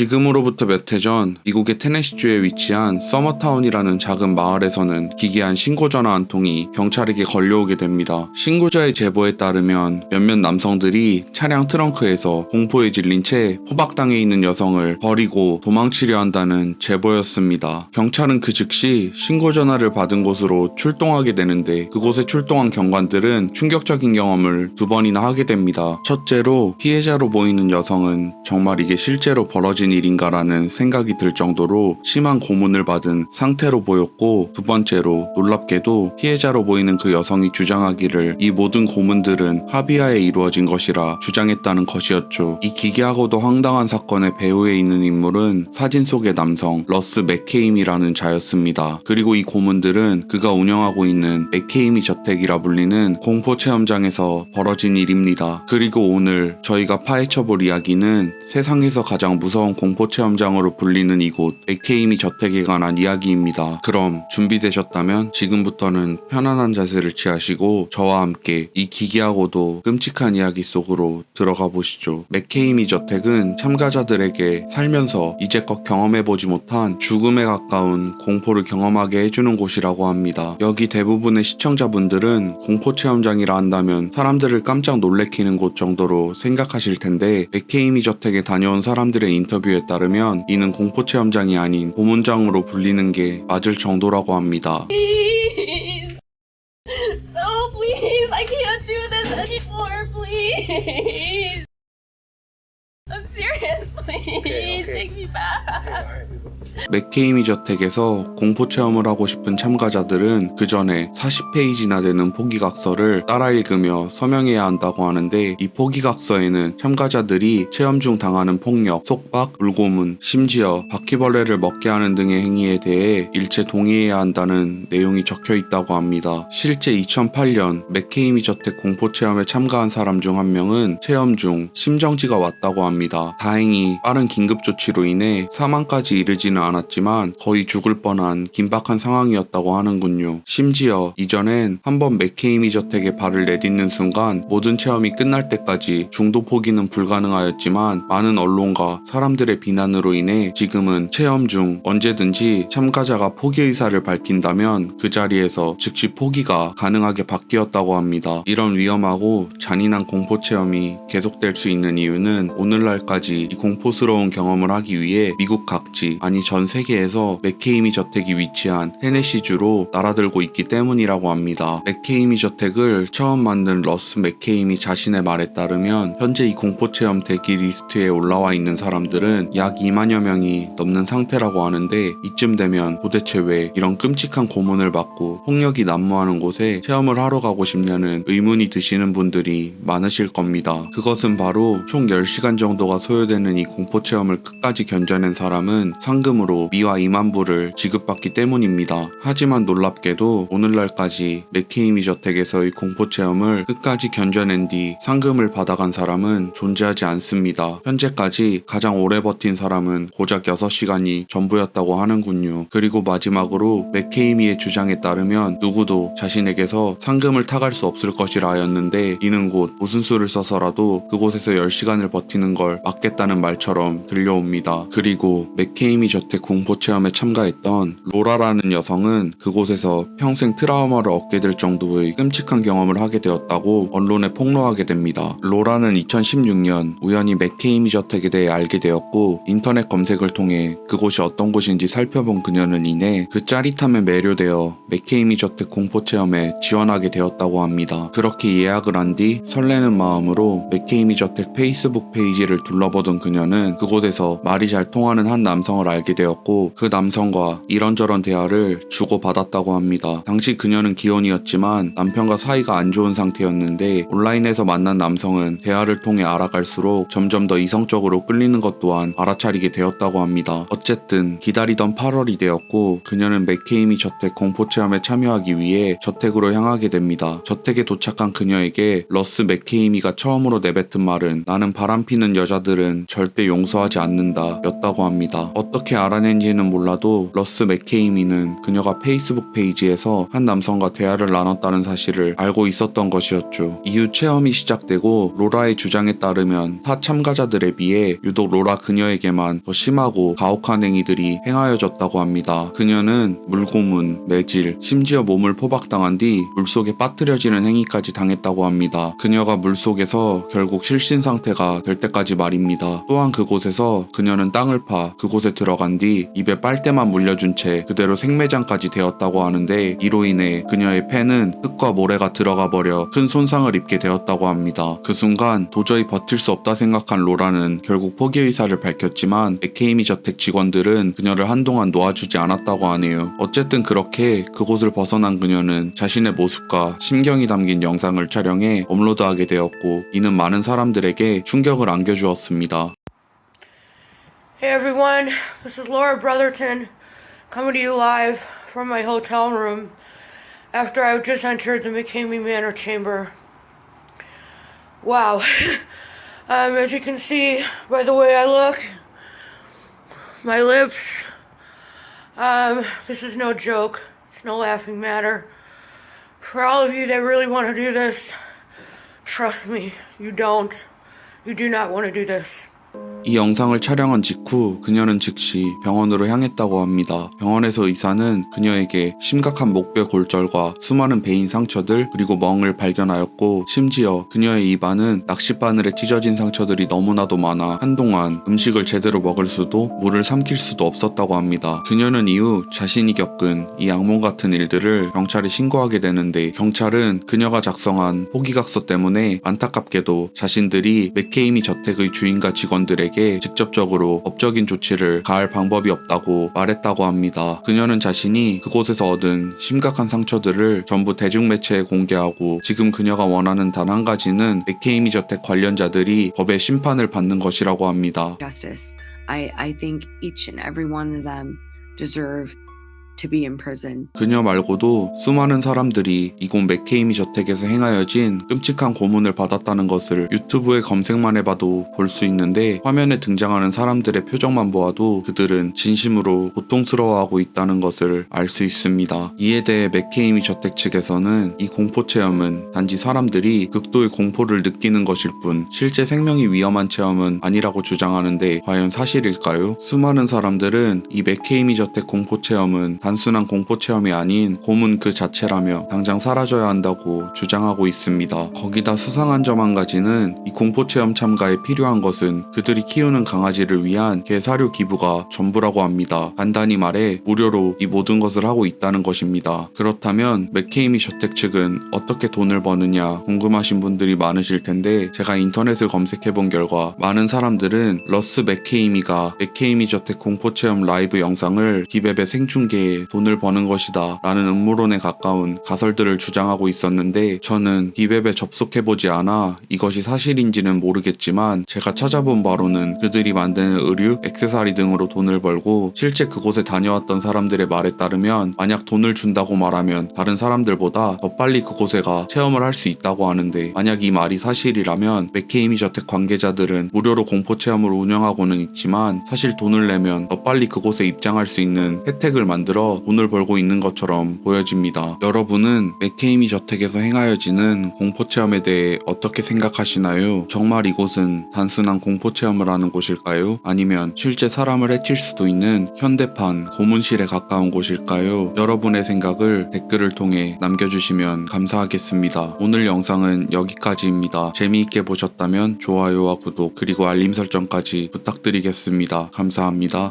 지금으로부터 몇 해 전 미국의 테네시주에 위치한 서머타운이라는 작은 마을에서는 기괴한 신고 전화 한 통이 경찰에게 걸려오게 됩니다. 신고자의 제보에 따르면 몇몇 남성들이 차량 트렁크에서 공포에 질린 채 포박당해 있는 여성을 버리고 도망치려 한다는 제보였습니다. 경찰은 그 즉시 신고 전화를 받은 곳으로 출동하게 되는데 그곳에 출동한 경관들은 충격적인 경험을 두 번이나 하게 됩니다. 첫째로 피해자로 보이는 여성은 정말 이게 실제로 벌어진 일인가라는 생각이 들 정도로 심한 고문을 받은 상태로 보였고 두 번째로 놀랍게도 피해자로 보이는 그 여성이 주장하기를 이 모든 고문들은 합의하에 이루어진 것이라 주장했다는 것이었죠. 이 기괴하고도 황당한 사건의 배후에 있는 인물은 사진 속의 남성 러스 맥케임이라는 자였습니다. 그리고 이 고문들은 그가 운영하고 있는 맥케임이 저택이라 불리는 공포 체험장에서 벌어진 일입니다. 그리고 오늘 저희가 파헤쳐볼 이야기는 세상에서 가장 무서운 공포 체험장으로 불리는 이곳 맥케임이 저택에 관한 이야기입니다. 그럼 준비되셨다면 지금부터는 편안한 자세를 취하시고 저와 함께 이 기괴하고도 끔찍한 이야기 속으로 들어가 보시죠. 맥케이미 저택은 참가자들에게 살면서 이제껏 경험해보지 못한 죽음에 가까운 공포를 경험하게 해주는 곳이라고 합니다. 여기 대부분의 시청자분들은 공포 체험장이라 한다면 사람들을 깜짝 놀래키는 곳 정도로 생각하실 텐데 맥케이미 저택에 다녀온 사람들의 인터뷰 에 따르면 이는 공포 체험장이 아닌 고문장으로 불리는 게 맞을 정도라고 합니다. Please. No, please. I can't do this anymore. Please. I'm serious. Please okay. take me back. 맥케이미 저택에서 공포 체험을 하고 싶은 참가자들은 그 전에 40페이지나 되는 포기각서를 따라 읽으며 서명해야 한다고 하는데 이 포기각서에는 참가자들이 체험 중 당하는 폭력, 속박, 물고문, 심지어 바퀴벌레를 먹게 하는 등의 행위에 대해 일체 동의해야 한다는 내용이 적혀 있다고 합니다. 실제 2008년 맥케이미 저택 공포 체험에 참가한 사람 중 한 명은 체험 중 심정지가 왔다고 합니다. 다행히 빠른 긴급 조치로 인해 사망까지 이르지는 않았지만 거의 죽을 뻔한 긴박한 상황이었다고 하는군요. 심지어 이전엔 한번 맥케이미 저택에 발을 내딛는 순간 모든 체험이 끝날 때까지 중도 포기는 불가능하였지만 많은 언론과 사람들의 비난으로 인해 지금은 체험 중 언제든지 참가자가 포기 의사를 밝힌다면 그 자리에서 즉시 포기가 가능하게 바뀌었다고 합니다. 이런 위험하고 잔인한 공포 체험이 계속될 수 있는 이유는 오늘날까지 이 공포스러운 경험을 하기 위해 미국 각지 아니 전 세계에서 맥케이미 저택이 위치한 테네시주로 날아들고 있기 때문이라고 합니다. 맥케이미 저택을 처음 만든 러스 맥케이미 자신의 말에 따르면 현재 이 공포 체험 대기 리스트에 올라와 있는 사람들은 약 2만여 명이 넘는 상태라고 하는데 이쯤 되면 도대체 왜 이런 끔찍한 고문을 받고 폭력이 난무하는 곳에 체험을 하러 가고 싶냐는 의문이 드시는 분들이 많으실 겁니다. 그것은 바로 총 10시간 정도가 소요되는 이 공포 체험을 끝까지 견뎌낸 사람은 상금 으로 미와 2만 불을 지급받기 때문입니다. 하지만 놀랍게도 오늘날까지 맥케이미 저택에서의 공포 체험을 끝까지 견뎌낸 뒤 상금을 받아간 사람은 존재하지 않습니다. 현재까지 가장 오래 버틴 사람은 고작 6시간이 전부였다고 하는군요. 그리고 마지막으로 맥케이미의 주장에 따르면 누구도 자신에게서 상금을 타갈 수 없을 것이라 하였는데 이는 곧 무슨 수를 써서라도 그곳에서 10시간을 버티는 걸 막겠다는 말처럼 들려옵니다. 그리고 맥케이미 저택 공포 체험에 참가했던 로라라는 여성은 그곳에서 평생 트라우마를 얻게 될 정도의 끔찍한 경험을 하게 되었다고 언론에 폭로하게 됩니다. 로라는 2016년 우연히 맥케이미 저택에 대해 알게 되었고 인터넷 검색을 통해 그곳이 어떤 곳인지 살펴본 그녀는 이내 그 짜릿함에 매료되어 맥케이미 저택 공포 체험에 지원하게 되었다고 합니다. 그렇게 예약을 한 뒤 설레는 마음으로 맥케이미 저택 페이스북 페이지를 둘러보던 그녀는 그곳에서 말이 잘 통하는 한 남성을 알게 되었고 그 남성과 이런저런 대화를 주고받았다고 합니다. 당시 그녀는 기혼이었지만 남편과 사이가 안 좋은 상태였는데 온라인에서 만난 남성은 대화를 통해 알아갈수록 점점 더 이성적으로 끌리는 것 또한 알아차리게 되었다고 합니다. 어쨌든 기다리던 8월이 되었고 그녀는 맥케이미 저택 공포 체험에 참여하기 위해 저택으로 향하게 됩니다. 저택에 도착한 그녀에게 러스 맥케이미가 처음으로 내뱉은 말은 나는 바람피는 여자들은 절대 용서하지 않는다 였다고 합니다. 어떻게 알아 낸지는 몰라도 러스 맥케이미는 그녀가 페이스북 페이지에서 한 남성과 대화를 나눴다는 사실을 알고 있었던 것이었죠. 이후 체험이 시작되고 로라의 주장에 따르면 타 참가자들에 비해 유독 로라 그녀에게만 더 심하고 가혹한 행위들이 행하여졌다고 합니다. 그녀는 물고문, 매질, 심지어 몸을 포박당한 뒤 물속에 빠뜨려지는 행위까지 당했다고 합니다. 그녀가 물속에서 결국 실신 상태가 될 때까지 말입니다. 또한 그곳에서 그녀는 땅을 파 그곳에 들어간 뒤 입에 빨대만 물려준 채 그대로 생매장까지 되었다고 하는데 이로 인해 그녀의 폐는 흙과 모래가 들어가 버려 큰 손상을 입게 되었다고 합니다. 그 순간 도저히 버틸 수 없다 생각한 로라는 결국 포기 의사를 밝혔지만 에케이미 저택 직원들은 그녀를 한동안 놓아주지 않았다고 하네요. 어쨌든 그렇게 그곳을 벗어난 그녀는 자신의 모습과 심경이 담긴 영상을 촬영해 업로드하게 되었고 이는 많은 사람들에게 충격을 안겨주었습니다. Hey everyone, this is Laura Brotherton coming to you live from my hotel room after I've just entered the McCamey Manor chamber. Wow. um, as you can see by the way I look, my lips, um, this is no joke. It's no laughing matter. For all of you that really want to do this, trust me, you don't. You do not want to do this. 이 영상을 촬영한 직후 그녀는 즉시 병원으로 향했다고 합니다. 병원에서 의사는 그녀에게 심각한 목뼈 골절과 수많은 베인 상처들 그리고 멍을 발견하였고 심지어 그녀의 입안은 낚싯바늘에 찢어진 상처들이 너무나도 많아 한동안 음식을 제대로 먹을 수도 물을 삼킬 수도 없었다고 합니다. 그녀는 이후 자신이 겪은 이 악몽 같은 일들을 경찰에 신고하게 되는데 경찰은 그녀가 작성한 포기각서 때문에 안타깝게도 자신들이 맥케이미 저택의 주인과 직원들에게 직접적으로 법적인 조치를 가할 방법이 없다고 말했다고 합니다. 그녀는 자신이 그곳에서 얻은 심각한 상처들을 전부 대중매체에 공개하고 지금 그녀가 원하는 단 한 가지는 맥케이미 저택 관련자들이 법의 심판을 받는 것이라고 합니다. justice. I, I think each and every one of them deserve to be in prison. 그녀 말고도 수많은 사람들이 이곳 맥케이미 저택에서 행하여진 끔찍한 고문을 받았다는 것을 유튜브에 검색만 해봐도 볼 수 있는데 화면에 등장하는 사람들의 표정만 보아도 그들은 진심으로 고통스러워하고 있다는 것을 알 수 있습니다. 이에 대해 맥케이미 저택 측에서는 이 공포 체험은 단지 사람들이 극도의 공포를 느끼는 것일 뿐 실제 생명이 위험한 체험은 아니라고 주장하는데 과연 사실일까요? 수많은 사람들은 이 맥케이미 저택 공포 체험은 단 순한 공포 체험이 아닌 고문 그 자체라며 당장 사라져야 한다고 주장하고 있습니다. 거기다 수상한 점 한 가지는 이 공포 체험 참가에 필요한 것은 그들이 키우는 강아지를 위한 개 사료 기부가 전부라고 합니다. 간단히 말해 무료로 이 모든 것을 하고 있다는 것입니다. 그렇다면 맥케이미 저택 측은 어떻게 돈을 버느냐 궁금하신 분들이 많으실 텐데 제가 인터넷을 검색해 본 결과 많은 사람들은 러스 맥케이미가 맥케이미 저택 공포 체험 라이브 영상을 디베베 생중계에 돈을 버는 것이다 라는 음모론에 가까운 가설들을 주장하고 있었는데 저는 디웹에 접속해보지 않아 이것이 사실인지는 모르겠지만 제가 찾아본 바로는 그들이 만드는 의류, 액세서리 등으로 돈을 벌고 실제 그곳에 다녀왔던 사람들의 말에 따르면 만약 돈을 준다고 말하면 다른 사람들보다 더 빨리 그곳에 가 체험을 할 수 있다고 하는데 만약 이 말이 사실이라면 맥케이미 저택 관계자들은 무료로 공포 체험을 운영하고는 있지만 사실 돈을 내면 더 빨리 그곳에 입장할 수 있는 혜택을 만들어 돈을 벌고 있는 것처럼 보여집니다. 여러분은 맥케이미 저택에서 행하여지는 공포 체험에 대해 어떻게 생각하시나요? 정말 이곳은 단순한 공포 체험을 하는 곳일까요? 아니면 실제 사람을 해칠 수도 있는 현대판 고문실에 가까운 곳일까요? 여러분의 생각을 댓글을 통해 남겨주시면 감사하겠습니다. 오늘 영상은 여기까지입니다. 재미있게 보셨다면 좋아요와 구독 그리고 알림 설정까지 부탁드리겠습니다. 감사합니다.